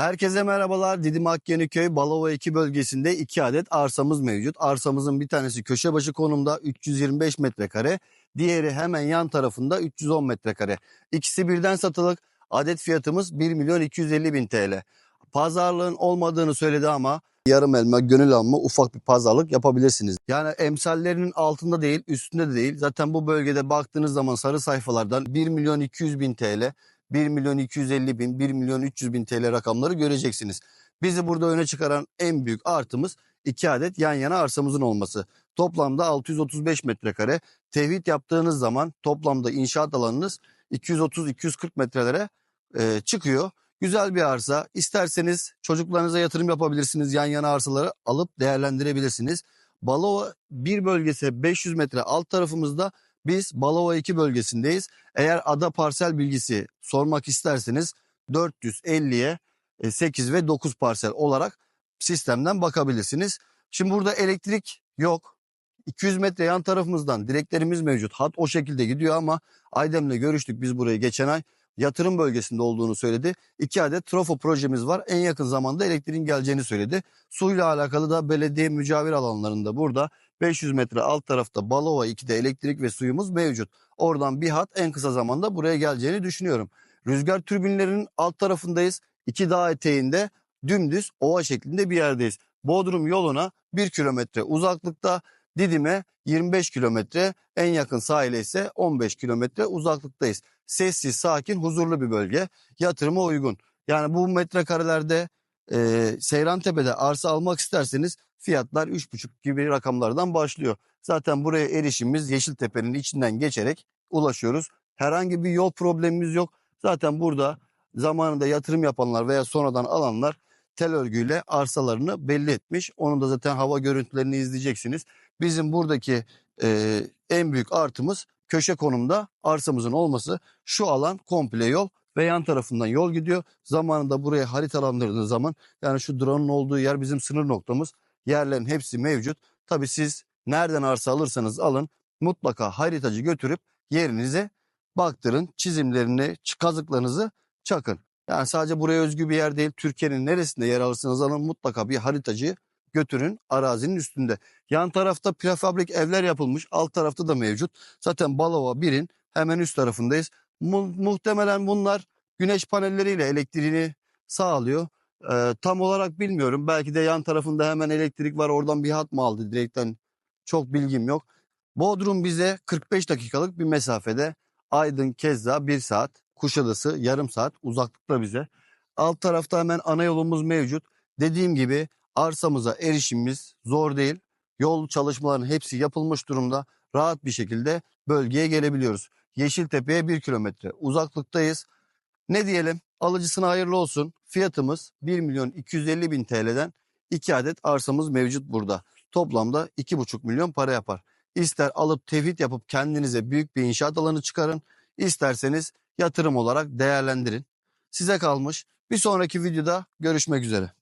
Herkese merhabalar. Didim Akkeniköy Balova 2 bölgesinde 2 adet arsamız mevcut. Arsamızın bir tanesi köşe başı konumda 325 metrekare. Diğeri hemen yan tarafında 310 metrekare. İkisi birden satılık. Adet fiyatımız 1 milyon 250 bin TL. Pazarlığın olmadığını söyledi ama yarım elma, gönül alma ufak bir pazarlık yapabilirsiniz. Yani emsallerinin altında değil, üstünde de değil. Zaten bu bölgede baktığınız zaman sarı sayfalardan 1 milyon 200 bin TL 1 milyon 250 bin, 1 milyon 300 bin TL rakamları göreceksiniz. Bizi burada öne çıkaran en büyük artımız 2 adet yan yana arsamızın olması. Toplamda 635 metrekare. Tevhid yaptığınız zaman toplamda inşaat alanınız 230-240 metrelere e, çıkıyor. Güzel bir arsa. İsterseniz çocuklarınıza yatırım yapabilirsiniz. Yan yana arsaları alıp değerlendirebilirsiniz. Balova bir bölgesi 500 metre alt tarafımızda biz Balova 2 bölgesindeyiz. Eğer ada parsel bilgisi sormak isterseniz 450'ye 8 e, ve 9 parsel olarak sistemden bakabilirsiniz. Şimdi burada elektrik yok. 200 metre yan tarafımızdan direklerimiz mevcut. Hat o şekilde gidiyor ama Aydem'le görüştük biz burayı geçen ay. Yatırım bölgesinde olduğunu söyledi. İki adet trafo projemiz var. En yakın zamanda elektriğin geleceğini söyledi. Suyla alakalı da belediye mücavir alanlarında burada 500 metre alt tarafta Balova 2'de elektrik ve suyumuz mevcut. Oradan bir hat en kısa zamanda buraya geleceğini düşünüyorum. Rüzgar türbinlerinin alt tarafındayız. İki dağ eteğinde dümdüz ova şeklinde bir yerdeyiz. Bodrum yoluna 1 kilometre uzaklıkta Didim'e 25 kilometre en yakın sahile ise 15 kilometre uzaklıktayız. Sessiz, sakin, huzurlu bir bölge. Yatırıma uygun. Yani bu metrekarelerde e, Seyrantepe'de arsa almak isterseniz fiyatlar 3,5 gibi rakamlardan başlıyor. Zaten buraya erişimimiz Yeşiltepe'nin içinden geçerek ulaşıyoruz. Herhangi bir yol problemimiz yok. Zaten burada zamanında yatırım yapanlar veya sonradan alanlar tel örgüyle arsalarını belli etmiş. Onun da zaten hava görüntülerini izleyeceksiniz. Bizim buradaki e, en büyük artımız köşe konumda arsamızın olması. Şu alan komple yol ve yan tarafından yol gidiyor. Zamanında buraya haritalandırdığınız zaman yani şu drone'un olduğu yer bizim sınır noktamız. Yerlerin hepsi mevcut. Tabi siz nereden arsa alırsanız alın mutlaka haritacı götürüp yerinize baktırın. Çizimlerini, kazıklarınızı çakın. Yani sadece buraya özgü bir yer değil. Türkiye'nin neresinde yer alırsanız alın mutlaka bir haritacı götürün arazinin üstünde. Yan tarafta prefabrik evler yapılmış. Alt tarafta da mevcut. Zaten Balova 1'in hemen üst tarafındayız. Mu muhtemelen bunlar güneş panelleriyle elektriğini sağlıyor. Ee, tam olarak bilmiyorum. Belki de yan tarafında hemen elektrik var. Oradan bir hat mı aldı direkten? Çok bilgim yok. Bodrum bize 45 dakikalık bir mesafede. Aydın keza 1 saat. Kuşadası yarım saat uzaklıkta bize. Alt tarafta hemen ana yolumuz mevcut. Dediğim gibi arsamıza erişimimiz zor değil. Yol çalışmalarının hepsi yapılmış durumda. Rahat bir şekilde bölgeye gelebiliyoruz. Yeşiltepe'ye 1 kilometre uzaklıktayız. Ne diyelim alıcısına hayırlı olsun. Fiyatımız 1 milyon 250 bin TL'den 2 adet arsamız mevcut burada. Toplamda 2,5 milyon para yapar. İster alıp tevhid yapıp kendinize büyük bir inşaat alanı çıkarın. İsterseniz yatırım olarak değerlendirin. Size kalmış. Bir sonraki videoda görüşmek üzere.